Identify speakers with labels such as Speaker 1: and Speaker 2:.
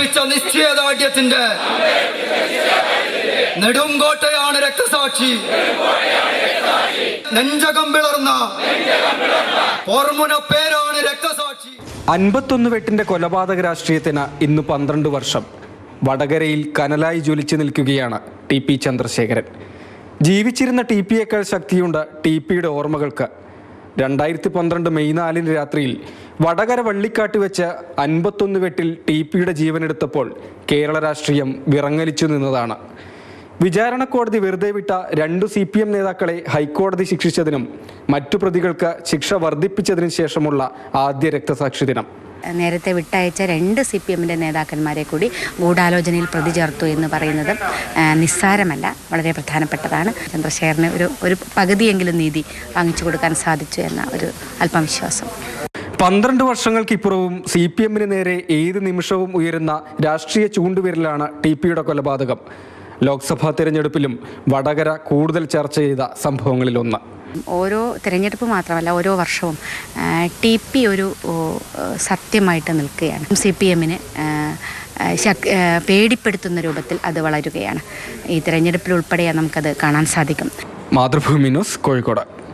Speaker 1: ഏൽപ്പിച്ച നിശ്ചയദാർഢ്യത്തിന്റെ നെടുങ്കോട്ടയാണ് രക്തസാക്ഷി. നെഞ്ചകം പിളർന്ന പേരാണ് രക്തസാക്ഷി.
Speaker 2: അൻപത്തൊന്ന് വെട്ടിന്റെ കൊലപാതക രാഷ്ട്രീയത്തിന് ഇന്ന് പന്ത്രണ്ട് വർഷം. വടകരയിൽ കനലായി ജ്വലിച്ചു നിൽക്കുകയാണ് ടി പി ചന്ദ്രശേഖരൻ. ജീവിച്ചിരുന്ന ടി പിയേക്കാൾ ശക്തിയുണ്ട് ടി പിയുടെ ഓർമ്മകൾക്ക്. രണ്ടായിരത്തി പന്ത്രണ്ട് മെയ് നാലിന് രാത്രിയിൽ വടകര വള്ളിക്കാട്ട് വെച്ച് അൻപത്തൊന്ന് വെട്ടിൽ ടി പിയുടെ ജീവനെടുത്തപ്പോൾ കേരള രാഷ്ട്രീയം വിറങ്ങലിച്ചു നിന്നതാണ്. വിചാരണ കോടതി വെറുതെ വിട്ട രണ്ടു സി പി എം നേതാക്കളെ ഹൈക്കോടതി ശിക്ഷിച്ചതിനും മറ്റു പ്രതികൾക്ക് ശിക്ഷ വർദ്ധിപ്പിച്ചതിനും ശേഷമുള്ള ആദ്യ രക്തസാക്ഷി ദിനം.
Speaker 3: നേരത്തെ വിട്ടയച്ച രണ്ട് സി പി എമ്മിന്റെ നേതാക്കന്മാരെ കൂടി ഗൂഢാലോചനയിൽ പ്രതി ചേർത്തു എന്ന് പറയുന്നത് നിസ്സാരമല്ല വളരെ പ്രധാനപ്പെട്ടതാണ്. ചന്ദ്രശേഖരന് ഒരു ഒരു പകുതിയെങ്കിലും നീതി വാങ്ങിച്ചു കൊടുക്കാൻ സാധിച്ചു എന്ന ഒരു അല്പം വിശ്വാസം
Speaker 2: പന്ത്രണ്ട് വർഷങ്ങൾക്കിപ്പുറവും സി പി എമ്മിന് നേരെ ഏത് നിമിഷവും ഉയരുന്ന രാഷ്ട്രീയ ചൂണ്ടുവിരലാണ് ടി പിയുടെ കൊലപാതകം. ലോക്സഭാ തിരഞ്ഞെടുപ്പിലും വടകര കൂടുതൽ ചർച്ച ചെയ്ത സംഭവങ്ങളിലൊന്ന്.
Speaker 3: ഓരോ തിരഞ്ഞെടുപ്പ് മാത്രമല്ല ഓരോ വർഷവും ടി പി ഒരു സത്യമായിട്ട് നിൽക്കുകയാണ്. സി പി എമ്മിന് പേടിപ്പെടുത്തുന്ന രൂപത്തിൽ അത് വളരുകയാണ്. ഈ തിരഞ്ഞെടുപ്പിൽ ഉൾപ്പെടെയാണ് നമുക്കത് കാണാൻ സാധിക്കും.
Speaker 2: മാതൃഭൂമി ന്യൂസ് കോഴിക്കോട്.